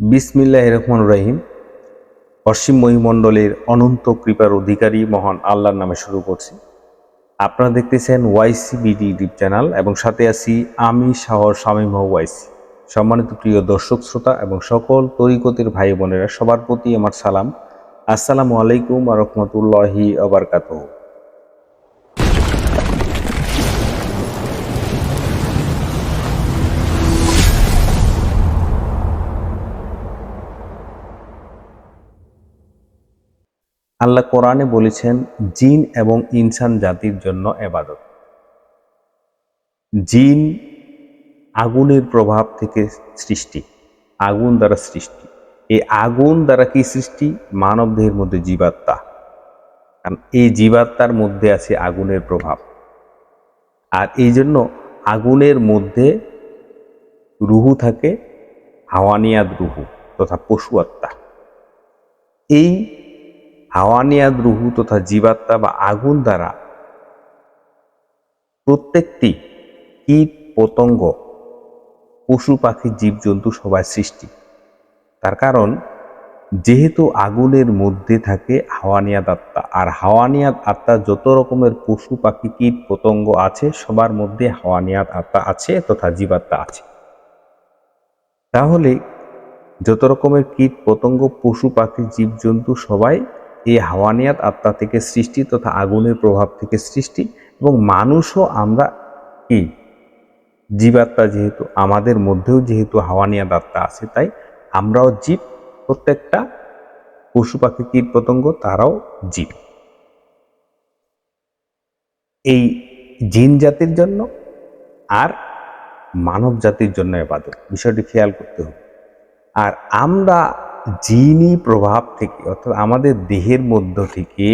বিসমিল্লাহ রহমান রহিম অসীম মহিমণ্ডলের অনন্ত কৃপার অধিকারী মহান আল্লাহর নামে শুরু করছি। আপনারা দেখতেছেন ওয়াইসি ওয়াইসিবিডি ইউটিউব চ্যানেল এবং সাথে আছি আমি শাহর শামীম ওয়াইসি। সম্মানিত প্রিয় দর্শক, শ্রোতা এবং সকল তরিকতের ভাই বোনেরা, সবার প্রতি আমার সালাম। আসসালামু আলাইকুম আ রহমতুল্লাহি আবরকাতহ আল্লাহ কোরআনে বলেছেন, জিন এবং ইনসান জাতির জন্য এবাদত। জিন আগুনের প্রভাব থেকে সৃষ্টি, আগুন দ্বারা সৃষ্টি। এই আগুন দ্বারা কি সৃষ্টি? মানব দেহের মধ্যে জীবাত্মা। কারণ এই জীবাত্মার মধ্যে আছে আগুনের প্রভাব। আর এই জন্য আগুনের মধ্যে রুহু থাকে, হাওয়ানিয়াদ রুহু তথা পশু আত্মা এই হাওয়ানিয়াদ রুহু তথা জীবাত্মা বা আগুন দ্বারা প্রত্যেকটি কীট, পতঙ্গ, পশু, পাখি, জীবজন্তু সবাই সৃষ্টি। তার কারণ, যেহেতু আগুনের মধ্যে থাকে হাওয়ানিয়াদ আত্মা, আর হাওয়ানিয়াদ আত্মা যত রকমের পশু, পাখি, কীট, পতঙ্গ আছে, সবার মধ্যে হাওয়ানিয়াদ আত্মা আছে তথা জীবাত্মা আছে। তাহলে, যত রকমের কীট, পতঙ্গ, পশু, পাখি, জীবজন্তু সবাই এই হাওয়ানিয়াত আত্মা থেকে সৃষ্টি তথা আগুনের প্রভাব থেকে সৃষ্টি এবং মানুষও আমরা কি? জীবাত্মা যেহেতু, আমাদের মধ্যেও যেহেতু হাওয়ানিয়াত আত্মা আছে, তাই আমরাও জীব। প্রত্যেকটা পশু পাখি, কীট পতঙ্গ, তারাও জীব। এই জিন জাতির জন্য আর মানব জাতির জন্য এবাদত। বিষয়টি খেয়াল করতে হবে। আর আমরা জিনি প্রভাব থেকে, অর্থাৎ আমাদের দেহের মধ্য থেকে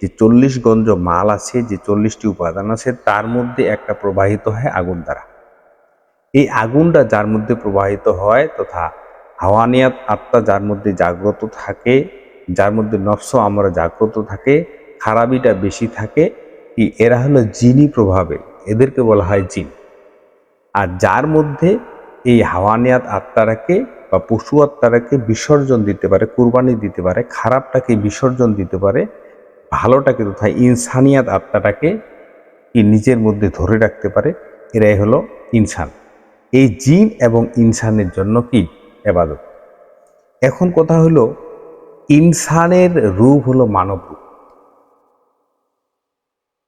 যে চল্লিশ গঞ্জ মাল আছে, যে চল্লিশটি উপাদান আছে, তার মধ্যে একটা প্রবাহিত হয় আগুন দ্বারা। এই আগুনটা যার মধ্যে প্রবাহিত হয় তথা হাওয়ানিয়াত আত্মা যার মধ্যে জাগ্রত থাকে, যার মধ্যে নফস আমরা জাগ্রত থাকে, খারাপিটা বেশি থাকে এরা হলো জিনি প্রভাবে, এদেরকে বলা হয় জিন। আর যার মধ্যে এই হাওয়ানিয়াত আত্মারাকে বা পশু আত্মারাকে বিসর্জন দিতে পারে, কুরবানি দিতে পারে, খারাপটাকে বিসর্জন দিতে পারে ভালোটাকে তথা ইনসানিয়াত আত্মাটাকে কি নিজের মধ্যে ধরে রাখতে পারে, এরাই হলো ইনসান। এই জিন এবং ইনসানের জন্য কি? এবাদত। এখন কথা হলো, ইনসানের রূপ হলো মানব রূপ।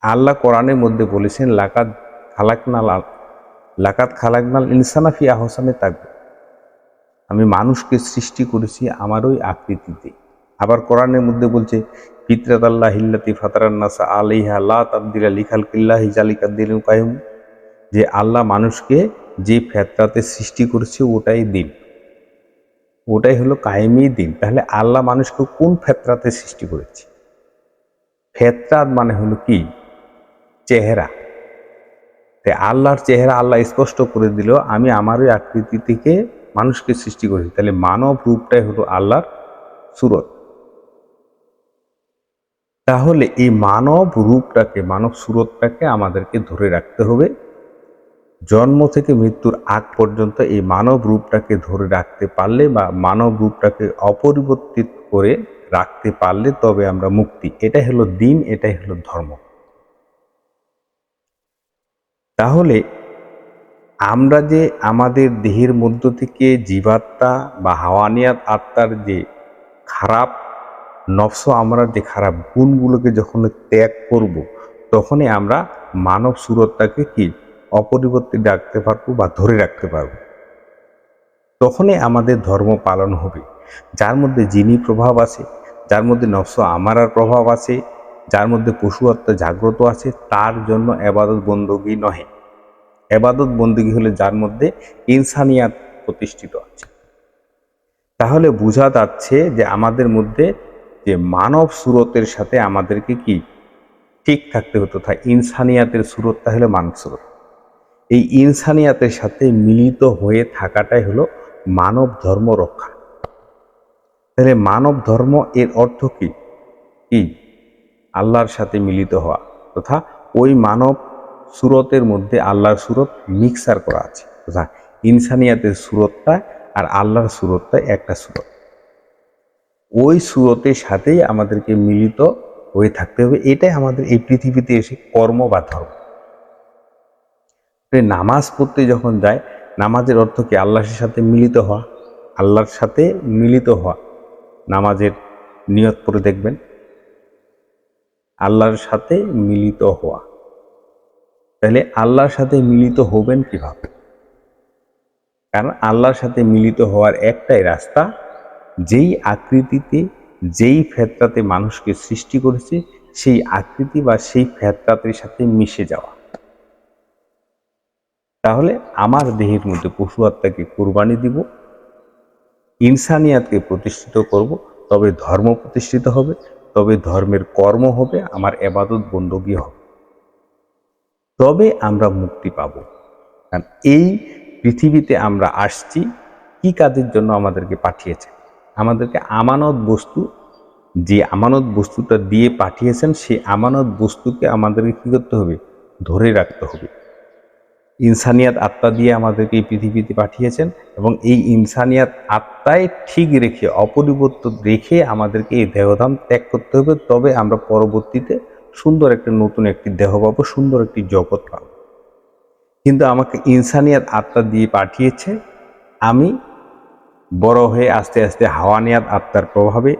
আল্লাহ কোরআনের মধ্যে বলেছেন লাকাত খালাকনাল লাকাত খালাকনাল ইনসানাফি আহসানে থাকবে আমি মানুষকে সৃষ্টি করেছি আমার ওই আকৃতিতে। আবার কোরআনের মধ্যে বলছে ফিতরাত আল্লাহ হিল্লাতি ফাতারান্নাসা আলিহা লা তাবদিলা লিখাল কিল্লাহি জালিকাদ্দিন কায়ুম। যে আল্লাহ মানুষকে যে ফেতরাতে সৃষ্টি করেছে ওটাই দিন। ওটাই হলো কায়েমি দিন। তাহলে আল্লাহ মানুষকে কোন ফেতরাতে সৃষ্টি করেছে? ফেতরাত মানে হলো কি? চেহারা। তাই আল্লাহর চেহারা আল্লাহ স্পষ্ট করে দিল, আমি আমার ওই আকৃতি থেকে মানুষকে সৃষ্টি করেছি। তাহলে মানব রূপটাই হলো আল্লাহর সুরত। তাহলে এই মানব রূপটাকে, মানব সুরতটাকে আমাদেরকে ধরে রাখতে হবে। জন্ম থেকে মৃত্যুর আগ পর্যন্ত এই মানব রূপটাকে ধরে রাখতে পারলে বা মানব রূপটাকে অপরিবর্তিত করে রাখতে পারলে তবে আমরা মুক্তি। এটাই হলো দিন, এটাই হলো ধর্ম। তাহলে আমরা যে আমাদের দেহের মধ্য থেকে জীবাত্মা বা হাওয়ানিয়াত আত্মার যে খারাপ নফস, আমরা যে খারাপ গুণগুলোকে যখন ত্যাগ করব, তখনই আমরা মানব সুরতটাকে কি অপরিবর্তিত ডাকতে পারব বা ধরে রাখতে পারব। তখনই আমাদের ধর্ম পালন হবে। যার মধ্যে যিনি প্রভাব আছে, যার মধ্যে নফস আমারার প্রভাব আছে, যার মধ্যে পশু আত্মা জাগ্রত আছে, তার জন্য এবাদত বন্দী নহে। এবাদত বন্দী হলে যার মধ্যে ইনসানিয়াত প্রতিষ্ঠিত আছে। তাহলে বোঝা যাচ্ছে যে আমাদের মধ্যে যে মানব সুরতের সাথে আমাদেরকে কি ঠিক থাকতে হতো তাই ইনসানিয়াতের সুরতটা হলো মানব সুরত। এই ইনসানিয়াতের সাথে মিলিত হয়ে থাকাটাই হলো মানব ধর্ম রক্ষা। তাহলে মানব ধর্ম এর অর্থ কি? কি? আল্লাহর সাথে মিলিত হওয়া তথা ওই মানব সুরতের মধ্যে আল্লাহর সুরত মিক্সার করা আছে। ইনসানিয়াতের সুরতটা আর আল্লাহর সুরতটা একটা সুরত। ওই সুরতের সাথেই আমাদেরকে মিলিত হয়ে থাকতে হবে। এটাই আমাদের এই পৃথিবীতে এসে কর্ম বা ধর্ম। নামাজ পড়তে যখন যায়, নামাজের অর্থ কি? আল্লাহর সাথে মিলিত হওয়া। আল্লাহর সাথে মিলিত হওয়া। নামাজের নিয়ত করে দেখবেন। আল্লাহর সাথে মিলিত হওয়া। তাহলে আল্লাহর সাথে মিলিত হবেন কীভাবে? কারণ আল্লাহর সাথে মিলিত হওয়ার একটাই রাস্তা, যেই আকৃতিতে, যেই ফেতরাতে মানুষকে সৃষ্টি করেছে, সেই আকৃতি বা সেই ফেতরাতের সাথে মিশে যাওয়া। তাহলে আমার দেহের মধ্যে পশু আত্মাকে কোরবানি দিব, ইনসানিয়াতকে প্রতিষ্ঠিত করব, তবে ধর্ম প্রতিষ্ঠিত হবে, তবে ধর্মের কর্ম হবে, আমার এবাদত বন্দগী হবে। তবে আমরা মুক্তি পাব। কারণ এই পৃথিবীতে আমরা আসছি কি কাজের জন্য আমাদেরকে পাঠিয়েছে? আমাদেরকে আমানত বস্তু, যে আমানত বস্তুটা দিয়ে পাঠিয়েছেন, সেই আমানত বস্তুকে আমাদেরকে কী করতে হবে? ধরে রাখতে হবে। ইনসানিয়াত আত্মা দিয়ে আমাদেরকে এই পৃথিবীতে পাঠিয়েছেন এবং এই ইনসানিয়াত আত্মায় ঠিক রেখে অপরিবর্তন রেখে আমাদেরকে এই দেহধাম ত্যাগ করতে হবে। তবে আমরা পরবর্তীতে সুন্দর একটা নতুন একটি দেহ পাবো, সুন্দর একটি জগৎ পাবো। কিন্তু আমাকে ইনসানিয়াত আত্মা দিয়ে পাঠিয়েছে, আমি বড় হয়ে আস্তে আস্তে হাওয়ানিয়াত আত্মার প্রভাবে,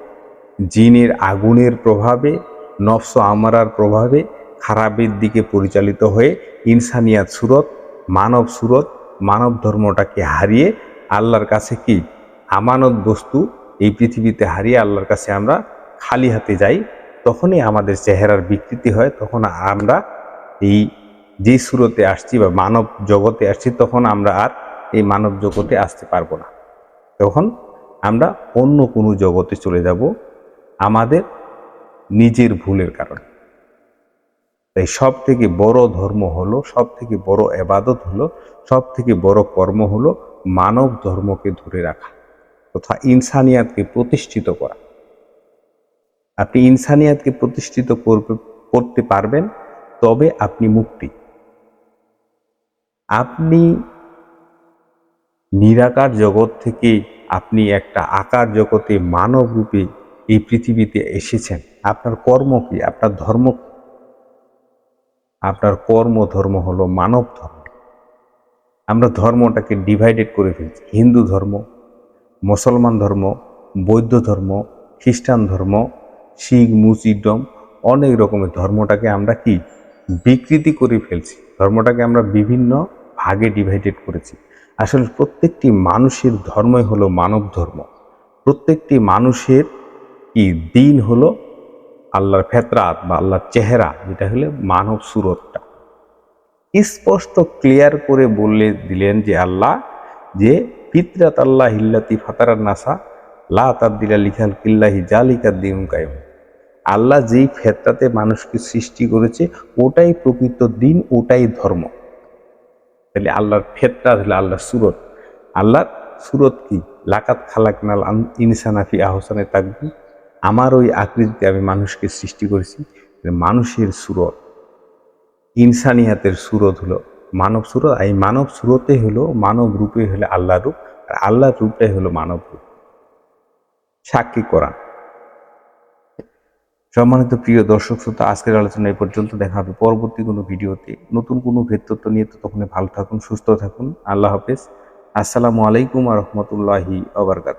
জিনের আগুনের প্রভাবে, নফস আমারার প্রভাবে, খারাপের দিকে পরিচালিত হয়ে ইনসানিয়াত সুরত, মানব সুরত, মানব ধর্মটাকে হারিয়ে আল্লাহর কাছে কি আমানত বস্তু এই পৃথিবীতে হারিয়ে আল্লাহর কাছে আমরা খালি হাতে যাই তখনই আমাদের চেহারার বিকৃতি হয়, তখন আমরা এই যে সুরতে আসছি বা মানব জগতে আসছি, তখন আমরা আর এই মানব জগতে আসতে পারব না। তখন আমরা অন্য কোনো জগতে চলে যাব, আমাদের নিজের ভুলের কারণে। তাই সব থেকে বড় ধর্ম হলো সব থেকে বড় এবাদত হলো সব থেকে বড় কর্ম হলো মানব ধর্মকে ধরে রাখা, তথা ইনসানিয়াতকে প্রতিষ্ঠিত করা। আপনি ইনসানিয়াতকে প্রতিষ্ঠিত করতে পারবেন, তবে আপনি মুক্তি। আপনি নিরাকার জগৎ থেকে আপনি একটা আকার জগতে মানব রূপে এই পৃথিবীতে এসেছেন। আপনার কর্ম কি? আপনার ধর্ম আপনার কর্ম ধর্ম হলো মানব ধর্ম। আমরা ধর্মটাকে ডিভাইডেড করে ফেলছি। হিন্দু ধর্ম, মুসলমান ধর্ম, বৌদ্ধ ধর্ম, খ্রিস্টান ধর্ম শিখ মুসিডম অনেক রকমের ধর্মটাকে আমরা কি বিকৃতি করে ফেলছি। ধর্মটাকে আমরা বিভিন্ন ভাগে ডিভাইডেড করেছি। আসলে প্রত্যেকটি মানুষের ধর্মই হলো মানব ধর্ম। প্রত্যেকটি মানুষের কি দিন হলো আল্লাহর ফেতরাত বা আল্লাহর চেহারা, যেটা হলো মানব সুরতটা। স্পষ্ট ক্লিয়ার করে বললে দিলেন যে আল্লাহ, যে ফিতরাত আল্লাহ হিল্লাতি ফাতারার নাসা, লা তাদ্দিলা লিখাল কিল্লাহি জালিকার দিন কায়ম। আল্লাহ যেই ফেতরাতে মানুষকে সৃষ্টি করেছে, ওটাই প্রকৃত দিন, ওটাই ধর্ম। তাহলে আল্লাহর ফেতরা হলো আল্লাহর সুরত। আল্লাহর সুরত কি? লাকাত খালাক নাল ইনসানাফি আহসানে থাকবি আমার ওই আকৃতিতে আমি মানুষকে সৃষ্টি করেছি মানুষের সুরত। ইনসানিয়াতের সুরত হলো মানব সুরত এই মানব সুরতে হলো, মানব রূপে হলো আল্লাহ রূপ, আর আল্লাহর রূপটাই হলো মানব রূপ। সাক্ষী করা সম্মানিত প্রিয় দর্শক শ্রোতা, আজকের আলোচনা এই পর্যন্ত দেখা হবে পরবর্তী কোনো ভিডিওতে। নতুন কোনো ভেতত্ব নিয়ে তো তখন ভালো থাকুন, সুস্থ থাকুন। আল্লাহ হাফেজ। আসসালামু আলাইকুম আ রহমতুল্লাহি আবরকাত